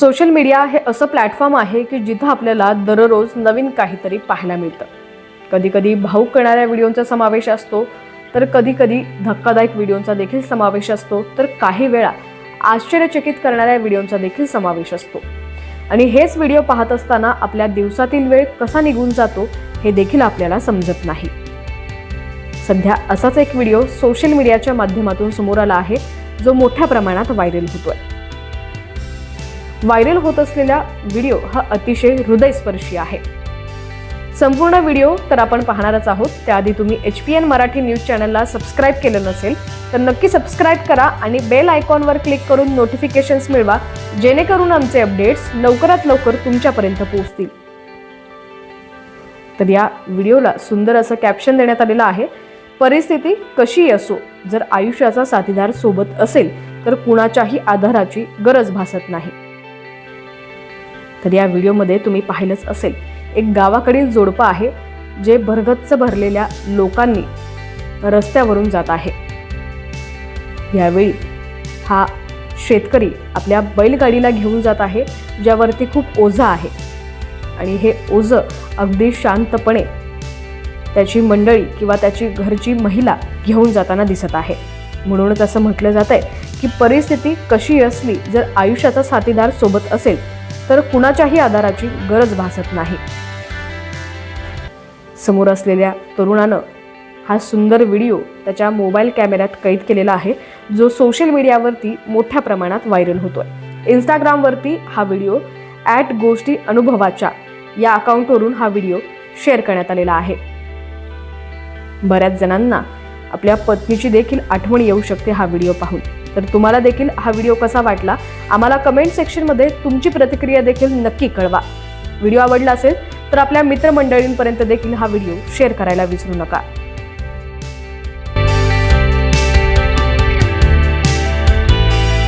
Social media हे असं platform आहे की जिथं आपल्याला दररोज नवीन काहीतरी पाहायला मिळतं. कधीकधी भाऊक करणाऱ्या व्हिडिओंचा समावेश असतो तर कधीकधी धक्कादायक व्हिडिओंचा देखील समावेश असतो तर काही वेळा आश्चर्यचकित करणाऱ्या व्हिडिओंचा देखील समावेश असतो. आणि हेच व्हिडिओ पाहत असताना आपल्या दिवसातील वेळ कसा निघून जातो हे देखील आपल्याला समजत नाही. सध्या असाच एक व्हिडिओ सोशल मीडियाच्या माध्यमातून समोर आला आहे जो मोठ्या प्रमाणात व्हायरल होतोय. व्हायरल होत असलेला व्हिडिओ हा अतिशय हृदयस्पर्शी आहे. संपूर्ण व्हिडिओ तर आपण पाहणारच आहोत. त्याआधी तुम्ही H P N Marathi news चॅनलला सबस्क्राईब केलं नसेल तर नक्की सबस्क्राईब करा आणि बेल आयकॉनवर क्लिक करून नोटिफिकेशन्स मिळवा जेणेकरून आमचे अपडेट्स लवकरात लवकर तुमच्यापर्यंत पोहोचतील. तर या व्हिडिओला सुंदर असं कॅप्शन देण्यात आलेलं आहे. परिस्थिती कशी असो जर आयुष्याचा साथीदार सोबत असेल तर कुणाच्याही आधाराची गरज भासत नाही. तर या व्हिडिओमध्ये तुम्ही पाहिलंच असेल. एक गावाकडील जोडपं आहे जे भरगच्च भरलेल्या लोकांनी रस्त्यावरून जात आहे. यावेळी हा शेतकरी आपल्या बैलगाडीला घेऊन जात आहे ज्यावरती खूप ओझं आहे. आणि हे ओझं अगदी शांतपणे त्याची मंडळी किंवा त्याची घरची महिला घेऊन जाताना दिसत आहे. म्हणूनच असं म्हटलं जात आहे की परिस्थिती कशी असली जर आयुष्याचा साथीदार सोबत असेल तर कुणाच्याही आधाराची गरज भासत नाही. समोर असलेल्या तरुणानं हा सुंदर व्हिडिओ त्याच्या मोबाईल कॅमेऱ्यात कैद केलेला आहे जो सोशल मीडियावरती मोठ्या प्रमाणात व्हायरल होतोय. इंस्टाग्रामवरती हा व्हिडिओ ॲट गोष्टी अनुभवाच्या या अकाउंटवरून हा व्हिडिओ शेअर करण्यात आलेला आहे. बऱ्याच जणांना आपल्या पत्नीची देखील आठवण येऊ शकते हा व्हिडिओ पाहून. तर तुम्हाला देखील हा व्हिडिओ कसा वाटला? आम्हाला कमेंट सेक्शनमध्ये तुमची प्रतिक्रिया देखील नक्की कळवा. व्हिडिओ आवडला असेल तर आपल्या मित्रमंडळींपर्यंत देखील हा व्हिडिओ शेअर करायला विसरू नका.